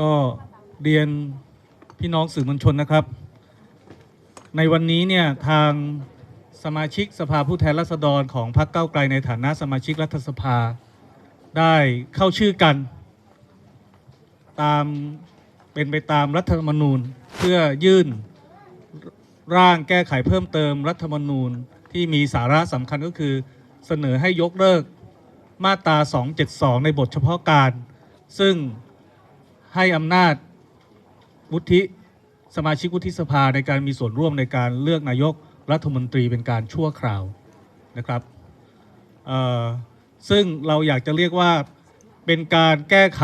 ก็เรียนพี่น้องสื่อมวลชนนะครับ ในวันนี้เนี่ยทางสมาชิกสภาผู้แทนราษฎรของพรรคเก้าไกลในฐานะสมาชิกรัฐสภา ได้เข้าชื่อกัน ตามเป็นไปตามรัฐธรรมนูญเพื่อยื่นร่างแก้ไขเพิ่มเติมรัฐธรรมนูญที่มีสาระสำคัญก็คือเสนอให้ยกเลิกมาตรา 272 ในบทเฉพาะการ ซึ่ง ให้อำนาจวุฒิสมาชิกวุฒิสภาในการมีส่วนร่วมในการเลือกนายกรัฐมนตรีเป็นการชั่วคราวนะครับซึ่งเราอยากจะเรียกว่าเป็นการแก้ไข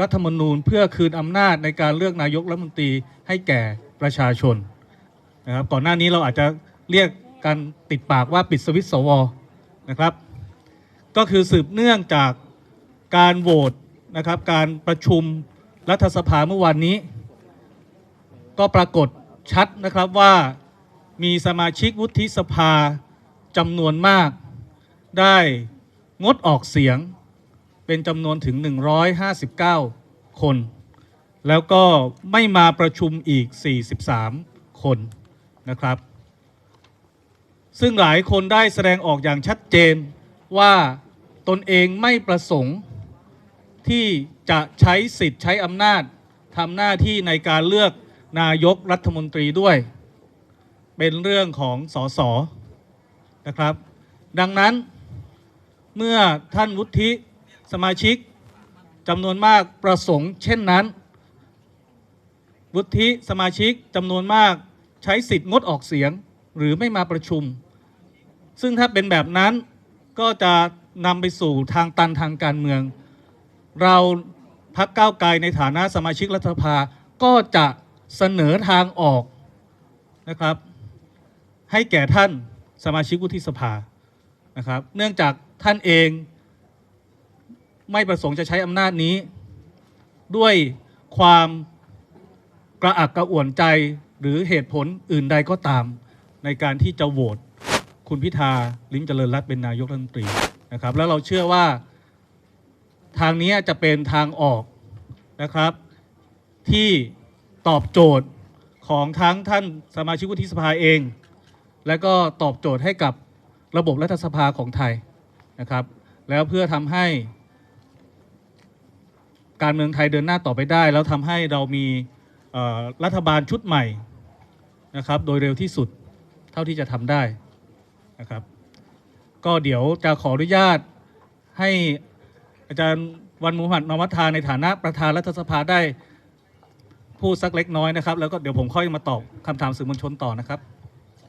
รัฐธรรมนูญเพื่อคืนอำนาจในการเลือกนายกรัฐมนตรีให้แก่ประชาชนนะครับก่อนหน้านี้เราอาจจะเรียกกันติดปากว่าปิดสวิตช์สวนะครับ ก็คือสืบเนื่องจากการโหวต นะครับการประชุมรัฐสภาเมื่อวานนี้ ก็ปรากฏชัดนะครับว่ามีสมาชิกวุฒิสภาจำนวนมาก ได้งดออกเสียงเป็นจำนวนถึง 159 คน แล้วก็ไม่มาประชุมอีก 43 คนนะครับ ซึ่งหลายคนได้แสดงออกอย่างชัดเจนว่าตนเองไม่ประสงค์ ที่จะใช้สิทธิ์ใช้อำนาจทำหน้าที่ในการเลือกนายกรัฐมนตรีด้วย เป็นเรื่องของสสนะครับ ดังนั้นเมื่อท่านวุฒิสมาชิกจำนวนมากประสงค์ เช่นนั้น วุฒิสมาชิกจำนวนมากใช้สิทธิ์งดออกเสียงหรือไม่มาประชุม ซึ่งถ้าเป็นแบบนั้นก็จะนำไปสู่ทางตันทางการเมือง เราพักก้าวไกลในฐานะสมาชิกรัฐสภาก็จะเสนอทางออกนะครับ ให้แก่ท่านสมาชิกวุฒิสภานะครับ เนื่องจากท่านเองไม่ประสงค์จะใช้อำนาจนี้ ด้วยความกระอักกระอ่วนใจหรือเหตุผลอื่นใดก็ตาม ในการที่จะโหวตคุณพิธาลิ้มเจริญรัตน์เป็นนายกรัฐมนตรีนะครับ แล้วเราเชื่อว่า ทางนี้จะเป็นทางออกนะครับ ที่ตอบโจทย์ของทั้งท่านสมาชิกวุฒิสภาเอง และก็ตอบโจทย์ให้กับระบบรัฐสภาของไทยนะครับ แล้วเพื่อทำให้ การเมืองไทยเดินหน้าต่อไปได้ แล้วทำให้เรามีรัฐบาลชุดใหม่นะครับ โดยเร็วที่สุดเท่าที่จะทำได้นะครับ ก็เดี๋ยวจะขออนุญาตให้ อาจารย์วันมุฮัมหมัดนอมัทาในฐานะประธานรัฐสภาได้พูดสักเล็กน้อยนะครับ แล้วก็เดี๋ยวผมค่อยมาตอบคำถามสื่อมวลชนต่อนะครับ